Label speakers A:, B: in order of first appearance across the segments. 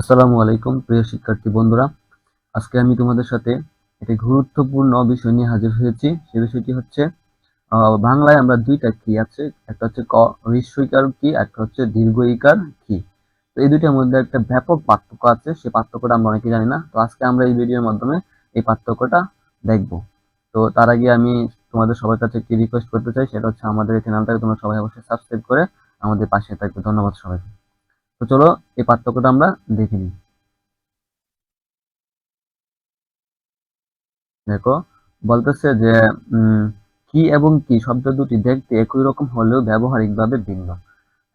A: আসসালামু আলাইকুম, প্রিয় শিক্ষার্থী বন্ধুরা। আজকে আমি তোমাদের সাথে একটি গুরুত্বপূর্ণ বিষয় নিয়ে হাজির হয়েছি। সে বিষয়টি হচ্ছে বাংলায় আমরা দুইটা কি আছে? একটা হচ্ছে ক হ্রস্বইকার কি? একটা হচ্ছে দীর্ঘইকার কি? তো এই দুইটার মধ্যে একটা ব্যাপক পার্থক্য আছে। সেই পার্থক্যটা আমরা অনেকে জানি না। তো আজকে আমরা এই ভিডিওর মাধ্যমে এই পার্থক্যটা দেখব। তো তার আগে আমি তোমাদের সবার কাছে একটি রিকোয়েস্ট করতে চাই। সেটা হচ্ছে আমাদের এই চ্যানেলটাকে তোমরা সবাই অবশ্যই সাবস্ক্রাইব করে আমাদের পাশে থাকবে। ধন্যবাদ সবাইকে। তো চলো, এই পার্থক্যটা আমরা দেখে নিই। দেখো, বলতেছে যে কি এবং কি শব্দ দুটি দেখতে একই রকম হলেও ব্যবহারিকভাবে ভিন্ন।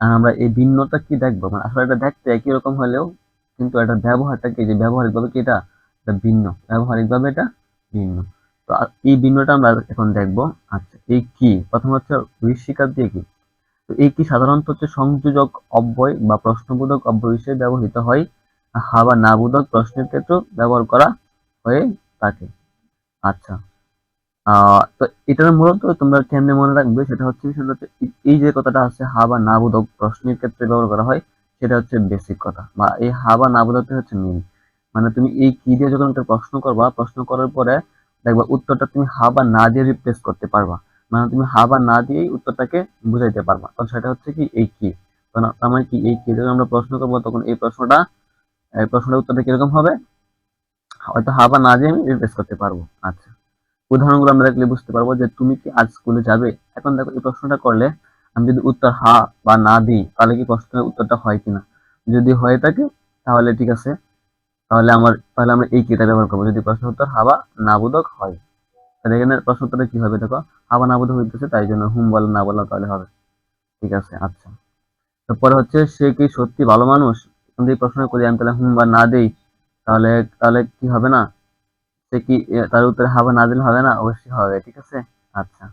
A: আর আমরা এই ভিন্নতা কি দেখব? মানে আসলে এটা দেখতে একই রকম হলেও কিন্তু এটা ব্যবহারটা কি? যে ব্যবহারিকভাবে কি এটা? ভিন্ন। ব্যবহারিকভাবে এটা ভিন্ন। তো এই ভিন্নটা আমরা এখন দেখব। আচ্ছা এই কি? প্রথম হচ্ছে ঋষিকার দিয়ে কি? কি সাধারণত হচ্ছে সংযোজক অব্যয় বা প্রশ্নবোধক অব্যয় হিসেবে ব্যবহৃত হয়? হা বা না বোধক প্রশ্নের ক্ষেত্রেও ব্যবহার করা হয়ে থাকে। আচ্ছা। তো এটার মূলত তোমরা কেমনে মনে রাখবে সেটা হচ্ছে হচ্ছে এই যে কথাটা আছে, হা বা না বোধক প্রশ্নের ক্ষেত্রে ব্যবহার করা হয়, সেটা হচ্ছে বেসিক কথা বা এই হা বা না বোধকটা হচ্ছে মেন মানে তুমি এই কি দিয়ে যখন একটা প্রশ্ন করবা, প্রশ্ন করার পরে দেখবা উত্তরটা তুমি হা বা না দিয়ে রিপ্লেস করতে পারবা। মানে তুমি হা বা না দিয়েই উত্তরটাকে বুঝাইতে পারবা। তখন সেটা হচ্ছে কি এই কি? তার মানে কি এই কি? যখন আমরা প্রশ্ন করব, তখন এই প্রশ্নটা, এই প্রশ্নটার উত্তরটা কীরকম হবে? হয়তো হা বা না দিয়ে আমি রিপ্লেস করতে পারব। আচ্ছা। উদাহরণগুলো আমরা দেখলে বুঝতে পারব যে তুমি কি আজ স্কুলে যাবে? এখন দেখো এই প্রশ্নটা করলে আমি যদি উত্তর হা বা না দিই, তাহলে কি প্রশ্নের উত্তরটা হয় কিনা? যদি হয়ে থাকে, তাহলে ঠিক আছে। তাহলে আমার, তাহলে আমরা এই কিটা ব্যবহার করব? যদি প্রশ্ন উত্তর হা বা না বোধক হয়। তাহলে এখানে প্রশ্ন উত্তরটা কি হবে? দেখো হা বা না হইতেছে, তাই জন্য হুম বলো না বলো তাহলে হবে। ঠিক আছে আচ্ছা। তারপরে হচ্ছে, সে কি সত্যি ভালো মানুষ? যদি প্রশ্ন করি আমি তাহলে হুম বা না দেই, তাহলে তাহলে কি হবে না? সে কি তার উত্তরে হাবা না দিলে হবে না? অবশ্যই হবে, ঠিক আছে? আচ্ছা।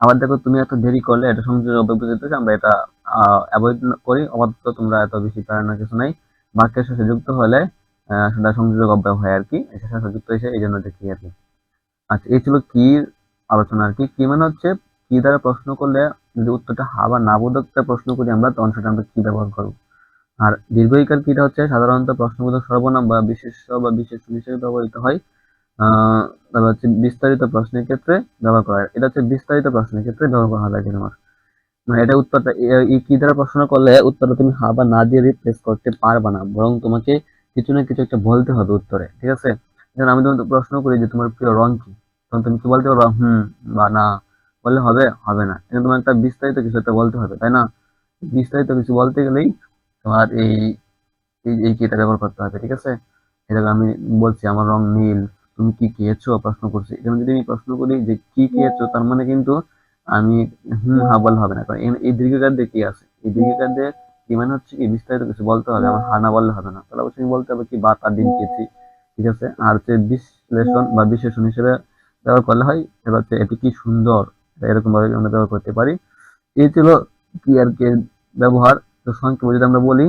A: আবার দেখো, তুমি এত দেরি করলে, এটা সংযোগ অব্যবহিত আমরা এটা অ্যাভয়েড করি। অবাধ্য তোমরা এত বেশি প্রেরণা কিছু নাই। বাক্যের সাথে যুক্ত হলে সেটা সংযোগ অব্যয় হয় আর কি। সাথে যুক্ত হয়েছে, এই জন্য দেখি আর কি। আচ্ছা এই ছিল কি আলোচনা আর কি। কি মানে হচ্ছে, কি দ্বারা প্রশ্ন করলে যদি উত্তরটা হা বা না বোধক প্রশ্ন করি আমরা, তখন সেটা আমরা কি ব্যবহার করব? আর দীর্ঘইকার কিটা হচ্ছে, সাধারণত প্রশ্নবোধক সর্বনাম বা বিশেষ বা বিশেষণ হিসেবে ব্যবহৃত হয়। তারপর হচ্ছে বিস্তারিত প্রশ্নের ক্ষেত্রে ব্যবহার করা হয়। এটা হচ্ছে বিস্তারিত প্রশ্নের ক্ষেত্রে ব্যবহার করা হয় তোমার মানে এটা উত্তরটা এই কি দ্বারা প্রশ্ন করলে উত্তরটা তুমি হা বা না দিয়ে রিপ্লেস করতে পারবে না, বরং তোমাকে কিছু না কিছু একটা বলতে হবে উত্তরে, ঠিক আছে? যেমন আমি তোমাকে প্রশ্ন করি যে তোমার প্রিয় রং কি? তখন তুমি কি বলতে পারবা, হুম, বা না? বললে হবে হবে না। কিন্তু তোমার একটা বিস্তারিত কিছু একটা বলতে হবে, তাই না? বিস্তারিত কিছু বলতে গেলেই তোমার এই এই কিটা ব্যবহার করতে হবে, ঠিক আছে? এটা আমি বলছি, আমার রং নীল, তুমি কি খেয়েছো প্রশ্ন করছি। এখানে যদি আমি প্রশ্ন করি যে কি খেয়েছো তার মানে কিন্তু আমি, হুম হা বললে হবে না। কারণ এই দীর্ঘকার দিয়ে কি আছে? এই দীর্ঘকার দিয়ে কি মানে হচ্ছে কি? বিস্তারিত কিছু বলতে হবে, আমার হা না বললে হবে না। তাহলে অবশ্যই বলতে হবে কি, বা, তার দিন খেয়েছি ঠিক আছে? আর হচ্ছে বিশ্লেষণ বা বিশেষণ হিসেবে ব্যবহার করলে হয়, এবার হচ্ছে এটি কি সুন্দর? এরকম ভাবে আমরা ব্যবহার করতে পারি। এই ছিল কি আর কি ব্যবহার? তো সংক্ষেপে যদি আমরা বলি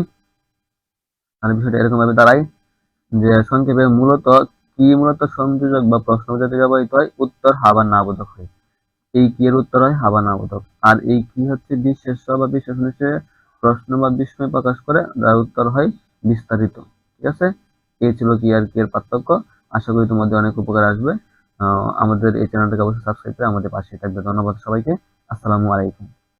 A: আর বিষয়টা এরকম ভাবে দাঁড়ায় যে সংক্ষেপে মূলত কি মূলত সংযোজক বা প্রশ্ন বোঝাতে ব্যবহৃত হয়, উত্তর হাবা না বোধক হয়। এই কি এর উত্তর হয়? হাবা না বোধক আর এই কি হচ্ছে বিশেষ্য বা বিশেষণ হিসেবে প্রশ্ন বা বিস্ময় প্রকাশ করে, যার উত্তর হয় বিস্তারিত। ঠিক আছে? এই ছিল কি আর কি এর পার্থক্য। আশা করি তোমাদের অনেক উপকার আসবে। আমাদের এই চ্যানেলটাকে অবশ্যই সাবস্ক্রাইব করে আমাদের পাশে থাকবে। ধন্যবাদ সবাইকে। আসসালামু আলাইকুম।